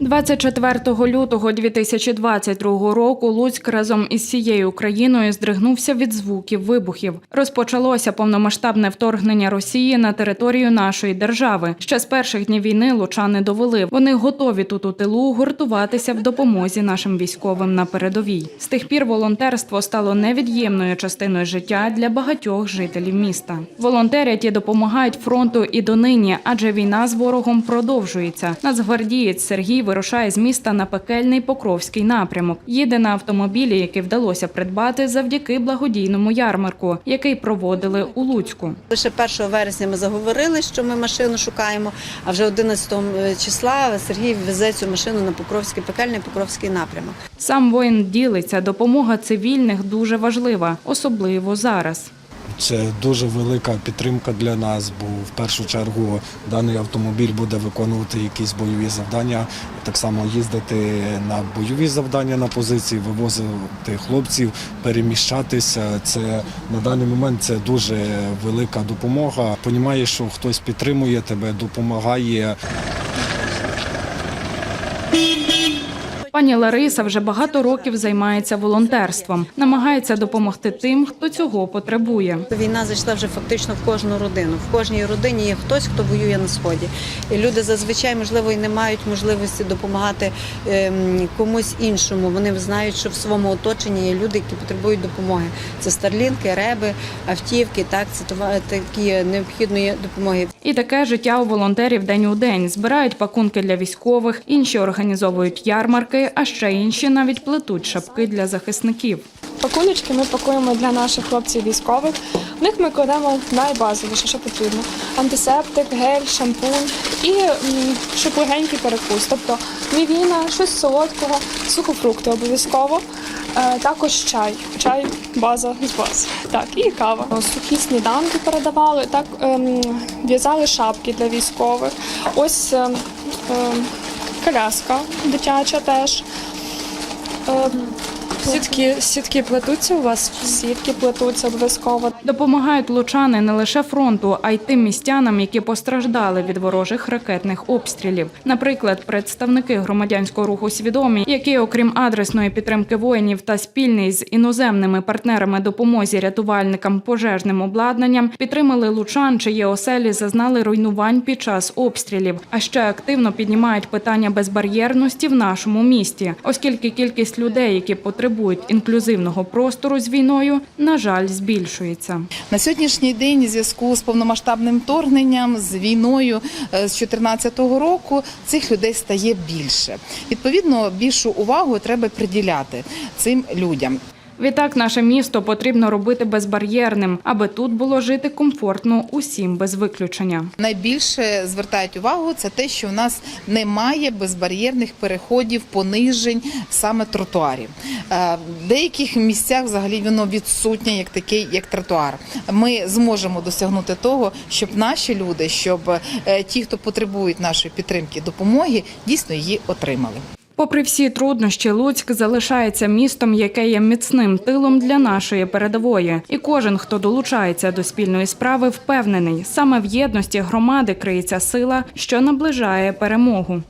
24 лютого 2022 року Луцьк разом із всією Україною здригнувся від звуків вибухів. Розпочалося повномасштабне вторгнення Росії на територію нашої держави. Ще з перших днів війни лучани довели. Вони готові тут у тилу гуртуватися в допомозі нашим військовим на передовій. З тих пір волонтерство стало невід'ємною частиною життя для багатьох жителів міста. Волонтерять і допомагають фронту і донині, адже війна з ворогом продовжується. Нацгвардієць Сергій вирушає з міста на пекельний Покровський напрямок. Їде на автомобілі, який вдалося придбати завдяки благодійному ярмарку, який проводили у Луцьку. Лише 1 вересня ми заговорили, що ми машину шукаємо, а вже 11 числа Сергій везе цю машину на Покровський пекельний Покровський напрямок. Сам воїн ділиться, допомога цивільних дуже важлива, особливо зараз. Це дуже велика підтримка для нас, бо в першу чергу даний автомобіль буде виконувати якісь бойові завдання, так само їздити на бойові завдання на позиції, вивозити хлопців, переміщатися. Це на даний момент це дуже велика допомога. Понімаєш, що хтось підтримує тебе, допомагає. Пані Лариса вже багато років займається волонтерством, намагається допомогти тим, хто цього потребує. Війна зайшла вже фактично в кожну родину. В кожній родині є хтось, хто воює на сході. І люди зазвичай, можливо, і не мають можливості допомагати ем, комусь іншому. Вони знають, що в своєму оточенні є люди, які потребують допомоги. Це старлінки, реби, автівки. Так, це такі необхідної допомоги. І таке життя у волонтерів день у день. Збирають пакунки для військових, інші організовують ярмарки, а ще інші навіть плетуть шапки для захисників. Пакуночки ми пакуємо для наших хлопців військових. В них ми кладемо найбазовіше, що потрібно: антисептик, гель, шампунь і легенький перекус. Тобто мівіна, щось солодкого, сухофрукти обов'язково. Е, також чай. Чай база з баз. Так, і кава. Сухі сніданки передавали, так ем, в'язали шапки для військових. Ось ем, ем, коляска дитяча теж. Ем, Сітки, сітки плетуться у вас? Сітки плетуться обов'язково. Допомагають лучани не лише фронту, а й тим містянам, які постраждали від ворожих ракетних обстрілів. Наприклад, представники громадянського руху свідомі, які, окрім адресної підтримки воїнів та спільний з іноземними партнерами допомозі рятувальникам пожежним обладнанням, підтримали лучан, чиї оселі зазнали руйнувань під час обстрілів. А ще активно піднімають питання безбар'єрності в нашому місті, оскільки кількість людей, які потребують інклюзивного простору з війною, на жаль, збільшується. На сьогоднішній день, у зв'язку з повномасштабним вторгненням, з війною е, з 2014 року, цих людей стає більше. Відповідно, більшу увагу треба приділяти цим людям. Відтак, наше місто потрібно робити безбар'єрним, аби тут було жити комфортно усім без виключення. Найбільше звертають увагу це те, що в нас немає безбар'єрних переходів, понижень саме тротуарів. Е, В деяких місцях взагалі воно відсутнє як такий, як тротуар. Ми зможемо досягнути того, щоб наші люди, щоб е, ті, хто потребують нашої підтримки, допомоги, дійсно її отримали. Попри всі труднощі, Луцьк залишається містом, яке є міцним тилом для нашої передової. І кожен, хто долучається до спільної справи, впевнений, саме в єдності громади криється сила, що наближає перемогу.